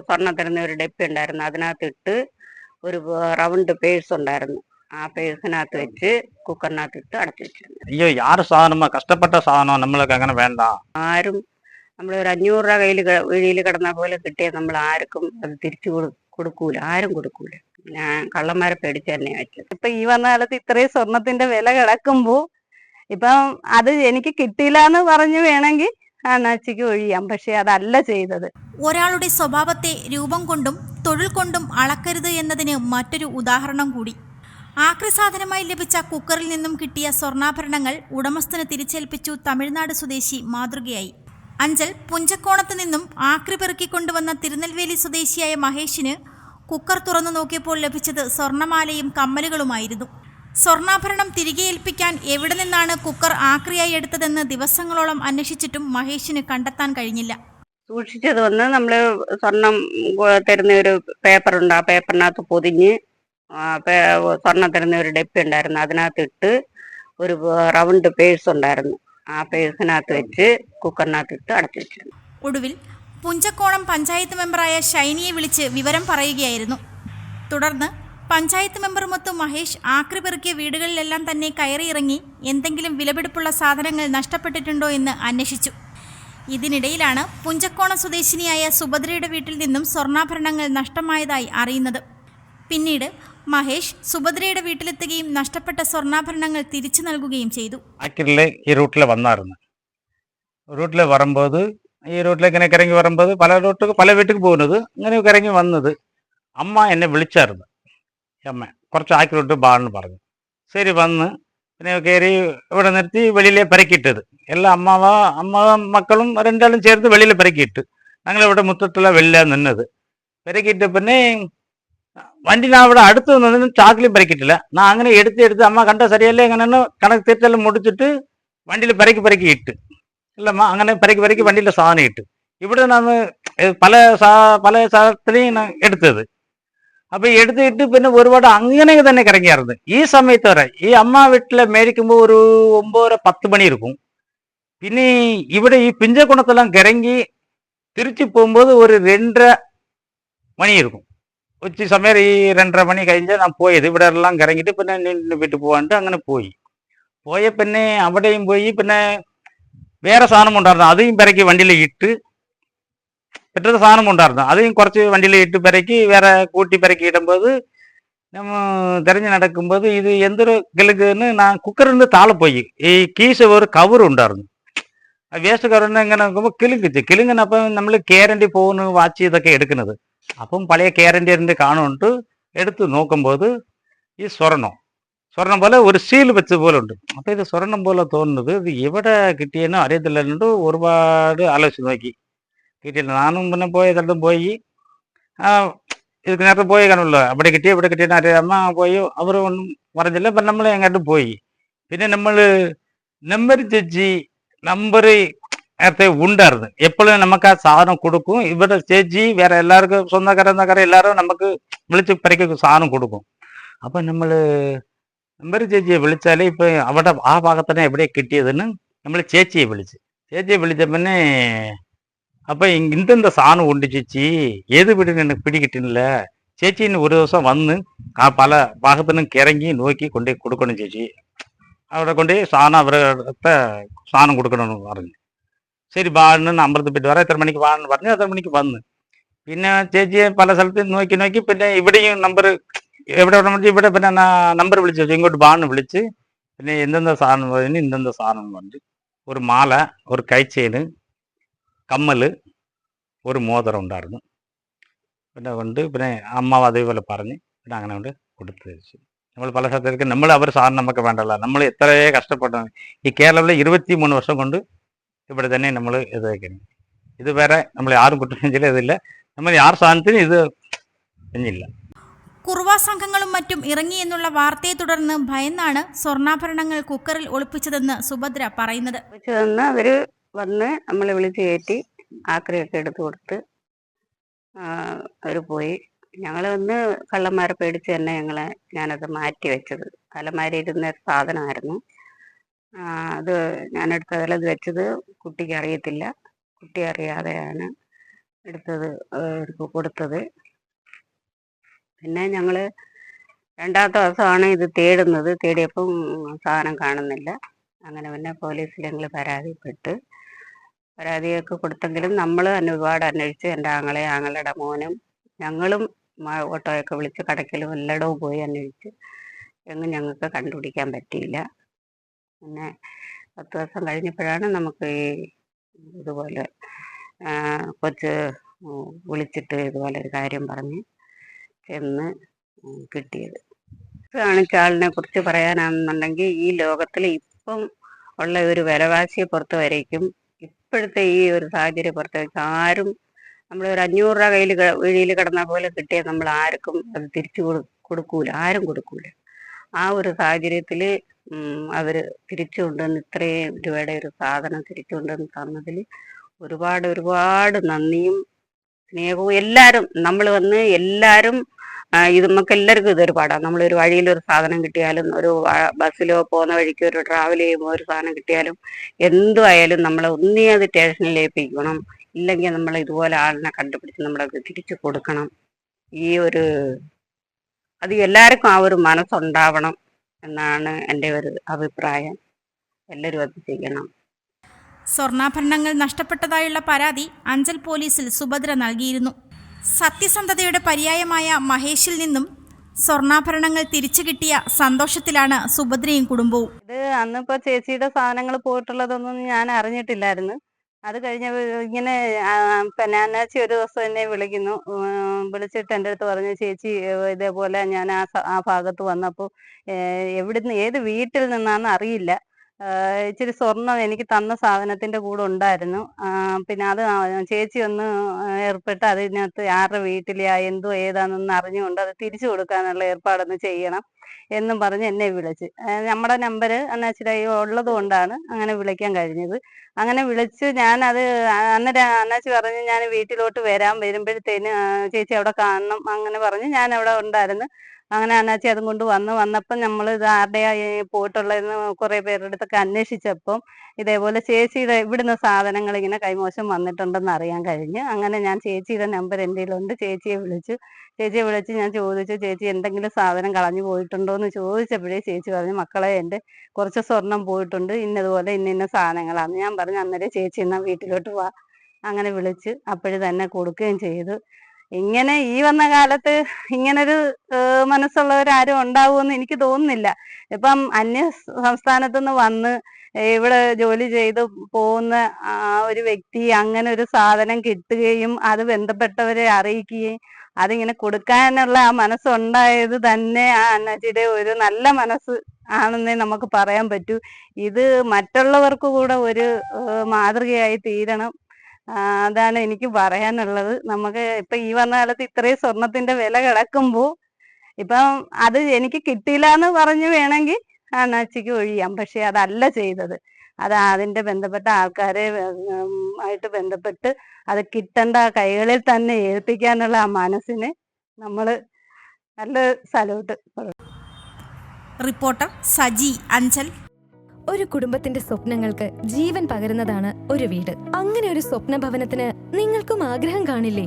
സ്വർണം തരുന്ന ഒരു ഡെപ്പി ഉണ്ടായിരുന്നു. അതിനകത്തിട്ട് ഒരു റൗണ്ട് പേഴ്സ് ഉണ്ടായിരുന്നു. ആ പേഴ്സിനകത്ത് വെച്ച് കുക്കറിനകത്ത് ഇട്ട് അടച്ചു വെച്ചിരുന്നു. അയ്യോ യാറ് സാധനമോ കഷ്ടപ്പെട്ട സാധനം. നമ്മൾക്ക് അങ്ങനെ വേണ്ട. ആരും നമ്മൾ ഒരു അഞ്ഞൂറ് രൂപ കയ്യിൽ വീഴിയിൽ കിടന്ന പോലെ കിട്ടിയ നമ്മൾ ആർക്കും അത് തിരിച്ചു കൊടുക്കൂല. ആരും കൊടുക്കൂല. ഞാൻ കള്ളന്മാരെ പേടിച്ച് തന്നെ വെച്ചത്. ഇപ്പൊ ഈ വന്ന കാലത്ത് ഇത്രയും സ്വർണത്തിന്റെ വില കിടക്കുമ്പോ ഇപ്പം അത് എനിക്ക് കിട്ടിയില്ല എന്ന് പറഞ്ഞു വേണമെങ്കിൽ അണ്ണാച്ചിക്ക് ഒഴിയാം. പക്ഷെ അതല്ല ചെയ്തത്. ഒരാളുടെ സ്വഭാവത്തെ രൂപം കൊണ്ടും തൊഴിൽ കൊണ്ടും അളക്കരുത് എന്നതിന് മറ്റൊരു ഉദാഹരണം കൂടി. ആക്രി സാധനമായി ലഭിച്ച കുക്കറിൽ നിന്നും കിട്ടിയ സ്വർണാഭരണങ്ങൾ ഉടമസ്ഥന് തിരിച്ചേൽപ്പിച്ചു തമിഴ്നാട് സ്വദേശി മാതൃകയായി. അഞ്ചൽ പുഞ്ചക്കോണത്ത് നിന്നും ആക്രി പെറുക്കിക്കൊണ്ടുവന്ന തിരുനെൽവേലി സ്വദേശിയായ മഹേഷിന് കുക്കർ തുറന്നു നോക്കിയപ്പോൾ ലഭിച്ചത് സ്വർണമാലയും കമ്മലുകളുമായിരുന്നു. സ്വർണാഭരണം തിരികെ ഏൽപ്പിക്കാൻ എവിടെ നിന്നാണ് കുക്കർ ആക്രിയായി എടുത്തതെന്ന് ദിവസങ്ങളോളം അന്വേഷിച്ചിട്ടും മഹേഷിന് കണ്ടെത്താൻ കഴിഞ്ഞില്ല. സൂക്ഷിച്ചത് വന്ന് നമ്മൾ സ്വർണം തരുന്ന ഒരു പേപ്പറുണ്ട് ആ പേപ്പറിനകത്ത് പൊതിഞ്ഞ് സ്വർണം തരുന്ന ഒരു ഡെപ്പി ഉണ്ടായിരുന്നു. അതിനകത്ത് ഇട്ട് ഒരു റൗണ്ട് പേഴ്സ് ഉണ്ടായിരുന്നു. ആ പേഴ്സിനകത്ത് വെച്ച് കുക്കറിനകത്ത് ഇട്ട് അടച്ചു വെച്ചിരുന്നു. ഒടുവിൽ പുഞ്ചക്കോണം പഞ്ചായത്ത് മെമ്പറായ ഷൈനിയെ വിളിച്ച് വിവരം പറയുകയായിരുന്നു. തുടർന്ന് പഞ്ചായത്ത് മെമ്പറുമൊത്ത് മഹേഷ് ആക്രി പെറുക്കിയ വീടുകളിലെല്ലാം തന്നെ കയറിയിറങ്ങി എന്തെങ്കിലും വിലപിടിപ്പുള്ള സാധനങ്ങൾ നഷ്ടപ്പെട്ടിട്ടുണ്ടോ എന്ന് അന്വേഷിച്ചു. ഇതിനിടയിലാണ് പുഞ്ചക്കോണം സ്വദേശിനിയായ സുഭദ്രയുടെ വീട്ടിൽ നിന്നും സ്വർണാഭരണങ്ങൾ നഷ്ടമായതായി അറിയുന്നത്. പിന്നീട് മഹേഷ് സുഭദ്രയുടെ വീട്ടിലെത്തുകയും നഷ്ടപ്പെട്ട സ്വർണാഭരണങ്ങൾ തിരിച്ചു നൽകുകയും ചെയ്തു. ആക്രിൽ ഈ റൂട്ടിൽ റൂട്ടിൽ ഈ റൂട്ടിലേക്ക് ഇങ്ങനെ കിറങ്ങി വരുമ്പോൾ പല റൂട്ട് പല വീട്ടിലേക്ക് പോകുന്നത് ഇങ്ങനെ കിറങ്ങി വന്നത്. അമ്മ എന്നെ വിളിച്ചായിരുന്നു. ഈ അമ്മ കുറച്ച് ആക്കിലോട്ട് ബാന്ന് പറഞ്ഞു. ശരി വന്ന് പിന്നെ കയറി ഇവിടെ നിർത്തി വെളിയിലെ പെരക്കിയിട്ടത് എല്ലാ അമ്മാവ അമ്മ മക്കളും രണ്ടാളും ചേർത്ത് വെളിയിൽ പെരക്കിയിട്ട്. ഞങ്ങൾ ഇവിടെ മുറ്റത്തുള്ള വെള്ളില നിന്നത്. പെരക്കിയിട്ട് പിന്നെ വണ്ടി ഞാൻ ഇവിടെ അടുത്ത് നിന്നു ചാക്കിലും പെരക്കിയിട്ടില്ല. ഞാൻ അങ്ങനെ എടുത്ത് എടുത്ത് അമ്മ കണ്ട ശരിയല്ലേ അങ്ങനെ കണക്ക് തീർത്തെല്ലാം മുടിച്ചിട്ട് വണ്ടിയിൽ പെരക്കി പെരക്കി ഇട്ട്. ഇല്ലമ്മ അങ്ങനെ പെരക്കി പെരക്കി വണ്ടിയിൽ സാധനം ഇട്ട്. ഇവിടെ ഞാൻ പല സാ- പല സ്ഥലത്തിലെയും ഞാൻ എടുത്തത്. അപ്പൊ എടുത്തിട്ട് പിന്നെ ഒരുപാട് അങ്ങനെ തന്നെ കിടങ്ങിയായിരുന്നു ഈ സമയത്ത് വരെ ഈ അമ്മ വീട്ടിലെ മേടിക്കുമ്പോൾ ഒരു ഒമ്പതര പത്ത് മണി ഇരിക്കും പിന്നെ ഇവിടെ ഈ പിഞ്ചക്കുണത്തെല്ലാം കിറങ്ങി திருச்சி போகும்போது ஒரு ரெண்டரை மணி இருக்கும் உச்சி சமையல் ரெண்டரை மணி கழிஞ்சு நான் போயது ഇവിടെ എല്ലാം കറങ്ങിയിട്ട് പിന്നെ നിന്റെ വീട്ടിൽ പോകാണ്ട് അങ്ങനെ പോയി പോയ പിന്നെ അവിടെയും പോയി പിന്നെ വേറെ സാധനം ഉണ്ടായിരുന്നു അതെയും പിറക്കി വണ്ടിയിൽ ഇട്ട് பெற்றது சாணம் கொண்டாடுறோம் அதையும் குறைச்சி வண்டியில் இட்டு பிறக்கி வேற கூட்டி பிறக்கி இடும்போது நம்ம தெரிஞ்சு நடக்கும்போது இது எந்த கிழக்குன்னு நான் குக்கர்ந்து தாழ போய் ഈ കീശ ഒരു കവർ ഉണ്ടായിരുന്നു വേസ്റ്റ് കവറിന് എങ്ങനെ നോക്കുമ്പോൾ കിളുങ്കിച്ച് കിളുങ്ങിനപ്പം നമ്മൾ കേരണ്ടി പോകുന്നു വാച്ച് ചെയ്തൊക്കെ എടുക്കുന്നത് അപ്പം പഴയ കേരണ്ടിയറിൻ്റെ കാണുന്നുണ്ട് എടുത്ത് നോക്കുമ്പോൾ ഈ സ്വർണം സ്വർണം പോലെ ഒരു സീൽ വെച്ച പോലെ ഉണ്ട് അപ്പം ഇത് സ്വർണം പോലെ തോന്നുന്നത് ഇത് എവിടെ കിട്ടിയെന്നോ അറിയത്തില്ലെന്നുണ്ട് ഒരുപാട് ആലോചിച്ച് നോക്കി കിട്ടിയില്ല നാനും പിന്നെ പോയ സ്ഥലത്തും പോയി ആ இதுக்கு നേരത്തെ പോയി കാണുമല്ലോ അവിടെ കിട്ടി ഇവിടെ കിട്ടിയെന്ന് അറിയാം അമ്മ പോയി അവർ ഒന്നും പറഞ്ഞില്ല അപ്പം നമ്മൾ എങ്ങോട്ട് പോയി പിന്നെ നമ്മൾ നമ്പർ ചേച്ചി നമ്പർ നേരത്തെ ഉണ്ടായിരുന്നു എപ്പോഴും നമുക്ക് ആ സാധനം കൊടുക്കും ഇവിടെ ചേച്ചി വേറെ എല്ലാവർക്കും സ്വന്തക്കാരെന്നക്കാരെ എല്ലാവരും നമുക്ക് വിളിച്ച് പെരയ്ക്ക് സാധനം കൊടുക്കും അപ്പൊ നമ്മള് നമ്പർ ചേച്ചിയെ വിളിച്ചാലേ ഇപ്പൊ അവിടെ ആ ഭാഗത്തന്നെ എവിടെ കിട്ടിയതെന്ന് നമ്മൾ ചേച്ചിയെ വിളിച്ച് ചേച്ചിയെ വിളിച്ച പിന്നെ அப்போ இங்கே இந்தந்த சாணம் உண்டு சேச்சி ஏது விடுன்னு எனக்கு பிடிக்கிட்டுல சேச்சின்னு ஒரு ദിവസം വന്ന് ആ പല ഭാഗത്തിനും കിറങ്ങി നോക്കി കൊണ്ടേ കൊടുക്കണം ചേച്ചി അവിടെ കൊണ്ട് സാധനം അവരുടെ സാധനം കൊടുക്കണമെന്ന് പറഞ്ഞു ശരി ബാന്ന് അമ്പലത്തിൽ പോയിട്ട് വരാം എത്ര മണിക്ക് വാന്ന് പറഞ്ഞു എത്ര മണിക്ക് വന്ന് പിന്നെ ചേച്ചിയെ പല സ്ഥലത്ത് നോക്കി നോക്കി പിന്നെ ഇവിടെയും നമ്പർ എവിടെ വിളിച്ച് ഇവിടെ പിന്നെ നമ്പർ വിളിച്ചു വെച്ചു ഇങ്ങോട്ട് ബാന്ന് വിളിച്ച് പിന്നെ എന്തെന്താ സാധനം പറഞ്ഞു എന്തെന്താ സാധനം പറഞ്ഞു ഒരു മാല ഒരു കൈച്ചെയിന് കമ്മൽ ഒരു മോതിരം ഉണ്ടായിരുന്നു. പിന്നെ കൊണ്ട് പിന്നെ അമ്മാവ് അതേപോലെ പറഞ്ഞ് പിന്നെ അങ്ങനെ കൊണ്ട് കൊടുത്തു തരിച്ചു നമ്മൾ പല സ്ഥലത്തേക്ക് നമ്മൾ അവർ സാധനം നമുക്ക് വേണ്ടല്ല നമ്മൾ എത്രയേ കഷ്ടപ്പെട്ടു ഈ കേരളത്തിൽ ഇരുപത്തി മൂന്ന് വർഷം കൊണ്ട് ഇവിടെ തന്നെ നമ്മൾ ഇത് വയ്ക്കുന്നു ഇത് വേറെ നമ്മൾ ആരും കുറ്റം ഇതില്ല നമ്മൾ ആർ സാധനത്തിന് ഇത് കഴിഞ്ഞില്ല കുറുവ സംഘങ്ങളും മറ്റും ഇറങ്ങി എന്നുള്ള വാർത്തയെ തുടർന്ന് ഭയന്നാണ് സ്വർണാഭരണങ്ങൾ കുക്കറിൽ ഒളിപ്പിച്ചതെന്ന് സുഭദ്ര പറയുന്നത്. അവർ വന്ന് നമ്മളെ വിളിച്ച് കയറ്റി ആക്രിയൊക്കെ എടുത്തു കൊടുത്ത് ആ, അവർ പോയി. ഞങ്ങൾ വന്ന് കള്ളന്മാരെ പേടിച്ച് തന്നെ ഞങ്ങളെ ഞാനത് മാറ്റി വെച്ചത്. ഇരുന്ന സാധനമായിരുന്നു. അത് ഞാനെടുത്ത് അതിലത് വെച്ചത് കുട്ടിക്ക് അറിയത്തില്ല. കുട്ടി അറിയാതെയാണ് എടുത്തത് കൊടുത്തത്. പിന്നെ ഞങ്ങൾ രണ്ടാമത്തെ ദിവസമാണ് ഇത് തേടുന്നത്. തേടിയപ്പം സാധനം കാണുന്നില്ല. അങ്ങനെ പിന്നെ പോലീസിൽ ഞങ്ങൾ പരാതിപ്പെട്ട് പരാതിയൊക്കെ കൊടുത്തെങ്കിലും നമ്മൾ ഒരുപാട് അന്വേഷിച്ച് എന്റെ ആങ്ങളെ ആങ്ങളുടെ മോനും ഞങ്ങളും ഓട്ടോയൊക്കെ വിളിച്ച് കടയ്ക്കലും എല്ലായിടവും പോയി അന്വേഷിച്ച് എങ്ങും ഞങ്ങൾക്ക് കണ്ടുപിടിക്കാൻ പറ്റിയില്ല. പിന്നെ പത്ത് ദിവസം കഴിഞ്ഞപ്പോഴാണ് നമുക്ക് ഈ ഇതുപോലെ കൊച്ച് വിളിച്ചിട്ട് ഇതുപോലെ ഒരു കാര്യം പറഞ്ഞ് ചെന്ന് കിട്ടിയത്. കാണിച്ച ആളിനെ കുറിച്ച് പറയാനാണെന്നുണ്ടെങ്കിൽ ഈ ലോകത്തിൽ ഇപ്പം ഉള്ള ഒരു വിലവാസിയെ പുറത്ത് വരേക്കും. ഇപ്പോഴത്തെ ഈ ഒരു സാഹചര്യം പുറത്ത് വയ്ക്കും ആരും നമ്മൾ ഒരു അഞ്ഞൂറ് രൂപ കയ്യിൽ വീഴിയിൽ കിടന്ന പോലെ കിട്ടിയാൽ നമ്മൾ ആർക്കും അത് തിരിച്ചു കൊടു കൊടുക്കൂല. ആരും കൊടുക്കൂല. ആ ഒരു സാഹചര്യത്തിൽ അവർ തിരിച്ചു കൊണ്ടുവന്ന് ഇത്രയും രൂപയുടെ ഒരു സാധനം തിരിച്ചു കൊണ്ടുവന്ന് തന്നതിൽ ഒരുപാട് ഒരുപാട് നന്ദിയും സ്നേഹവും എല്ലാവരും നമ്മൾ വന്ന് എല്ലാവരും ഇത് നമുക്ക് എല്ലാവർക്കും ഇതൊരു പാടാണ് നമ്മളൊരു വഴിയിൽ ഒരു സാധനം കിട്ടിയാലും ഒരു ബസ്സിലോ പോകുന്ന വഴിക്ക് ഒരു ട്രാവൽ ചെയ്യുമ്പോൾ ഒരു സാധനം കിട്ടിയാലും എന്തുമായാലും നമ്മൾ ഒന്നേ അത് സ്റ്റേഷനിൽ ഏൽപ്പിക്കണം ഇല്ലെങ്കിൽ നമ്മൾ ഇതുപോലെ ആളിനെ കണ്ടുപിടിച്ച് നമ്മളത് തിരിച്ചു കൊടുക്കണം. ഈ ഒരു അത് എല്ലാവർക്കും ആ ഒരു മനസ്സുണ്ടാവണം എന്നാണ് എന്റെ ഒരു അഭിപ്രായം. എല്ലാവരും അത് ചെയ്യണം. സ്വർണാഭരണങ്ങൾ നഷ്ടപ്പെട്ടതായുള്ള പരാതി അഞ്ചൽ പോലീസിൽ സുഭദ്ര നൽകിയിരുന്നു. സത്യസന്ധതയുടെ പര്യായമായ മഹേഷിൽ നിന്നും സ്വർണാഭരണങ്ങൾ തിരിച്ചു കിട്ടിയ സന്തോഷത്തിലാണ് സുഭദ്രയും കുടുംബവും. ഇത് അന്നിപ്പോ ചേച്ചിയുടെ സാധനങ്ങൾ പോയിട്ടുള്ളതൊന്നും ഞാൻ അറിഞ്ഞിട്ടില്ലായിരുന്നു. അത് കഴിഞ്ഞ ഇങ്ങനെ പെനാനാച്ചി ഒരു ദിവസം എന്നെ വിളിക്കുന്നു. വിളിച്ചിട്ട് എന്റെ അടുത്ത് പറഞ്ഞു ചേച്ചി ഇതേപോലെ ഞാൻ ആ ആ ഭാഗത്ത് വന്നപ്പോൾ എവിടുന്ന് ഏത് വീട്ടിൽ നിന്നാന്ന് അറിയില്ല. ഇച്ചിരി സ്വർണം എനിക്ക് തന്ന സാധനത്തിന്റെ കൂടെ ഉണ്ടായിരുന്നു. പിന്നെ അത് ചേച്ചി ഒന്ന് ഏർപ്പെട്ട് അതിനകത്ത് ആരുടെ വീട്ടിലെയാ എന്തോ ഏതാണെന്ന് അറിഞ്ഞുകൊണ്ട് അത് തിരിച്ചു കൊടുക്കാനുള്ള ഏർപ്പാടൊന്ന് ചെയ്യണം. എന്നും പറഞ്ഞ് എന്നെ വിളിച്ച്. നമ്മുടെ നമ്പർ അന്നാച്ചിയുടെ കയ്യിൽ ഉള്ളത് കൊണ്ടാണ് അങ്ങനെ വിളിക്കാൻ കഴിഞ്ഞത്. അങ്ങനെ വിളിച്ച് ഞാൻ അത് അന്നേരം അന്നാച്ചി പറഞ്ഞ് ഞാൻ വീട്ടിലോട്ട് വരാൻ വരുമ്പോഴത്തേന് ചേച്ചി അവിടെ കാണണം അങ്ങനെ പറഞ്ഞ് ഞാൻ അവിടെ ഉണ്ടായിരുന്നു. അങ്ങനെ അന്നാച്ചി അതും കൊണ്ട് വന്ന് വന്നപ്പം നമ്മൾ ഇത് ആരുടെയാ ഈ പോയിട്ടുള്ളതെന്ന് കുറെ പേരുടെ അടുത്തൊക്കെ അന്വേഷിച്ചപ്പം ഇതേപോലെ ചേച്ചിയുടെ ഇവിടുന്ന് സാധനങ്ങൾ ഇങ്ങനെ കൈമോശം വന്നിട്ടുണ്ടെന്ന് അറിയാൻ കഴിഞ്ഞ് അങ്ങനെ ഞാൻ ചേച്ചിയുടെ നമ്പർ എന്റെ കയ്യിലുണ്ട്. ചേച്ചിയെ വിളിച്ചു. ചേച്ചിയെ വിളിച്ച് ഞാൻ ചോദിച്ചു ചേച്ചി എന്തെങ്കിലും സാധനം കളഞ്ഞു പോയിട്ടുണ്ടോ എന്ന് ചോദിച്ചപ്പോഴേ ചേച്ചി പറഞ്ഞു മക്കളെ എന്റെ കുറച്ച് സ്വർണം പോയിട്ടുണ്ട് ഇന്നതുപോലെ ഇന്ന ഇന്ന സാധനങ്ങളാണ് ഞാൻ പറഞ്ഞു അന്നേരം ചേച്ചി എന്നാ വീട്ടിലോട്ട് വാ. അങ്ങനെ വിളിച്ച് അപ്പോഴ് തന്നെ കൊടുക്കുകയും ചെയ്തു. ഇങ്ങനെ ഈ വന്ന കാലത്ത് ഇങ്ങനൊരു മനസ്സുള്ളവരാരും ഉണ്ടാവുമെന്ന് എനിക്ക് തോന്നുന്നില്ല. ഇപ്പം അന്യ സംസ്ഥാനത്തു നിന്ന് വന്ന് ഇവിടെ ജോലി ചെയ്ത് പോകുന്ന ആ ഒരു വ്യക്തി അങ്ങനെ ഒരു സാധനം കിട്ടുകയും അത് ബന്ധപ്പെട്ടവരെ അറിയിക്കുകയും അതിങ്ങനെ കൊടുക്കാനുള്ള ആ മനസ്സുണ്ടായത് തന്നെ ആ അണ്ണാച്ചിയുടെ ഒരു നല്ല മനസ്സ് ആണെന്നേ നമുക്ക് പറയാൻ പറ്റൂ. ഇത് മറ്റുള്ളവർക്ക് കൂടെ ഒരു മാതൃകയായി തീരണം. അതാണ് എനിക്ക് പറയാനുള്ളത്. നമുക്ക് ഇപ്പൊ ഈ വന്ന കാലത്ത് ഇത്രയും സ്വർണത്തിന്റെ വില കിടക്കുമ്പോ ഇപ്പം അത് എനിക്ക് കിട്ടിയില്ല എന്ന് പറഞ്ഞു വേണമെങ്കിൽ അണ്ണാച്ചിക്ക് ഒഴിയാം. പക്ഷെ അതല്ല ചെയ്തത്. അത് അതിന്റെ ബന്ധപ്പെട്ട ആൾക്കാരെ ആയിട്ട് ബന്ധപ്പെട്ട് അത് കിട്ടേണ്ട കൈകളിൽ തന്നെ ഏൽപ്പിക്കാനുള്ള ആ മനസ്സിന് നമ്മൾ നല്ല സല്യൂട്ട് റിപ്പോർട്ടർ സജി അഞ്ചൽ. ഒരു കുടുംബത്തിന്റെ സ്വപ്നങ്ങൾക്ക് ജീവൻ പകരുന്നതാണ് ഒരു വീട്. അങ്ങനെ ഒരു സ്വപ്ന ഭവനത്തിന് നിങ്ങൾക്കും ആഗ്രഹം കാണില്ലേ?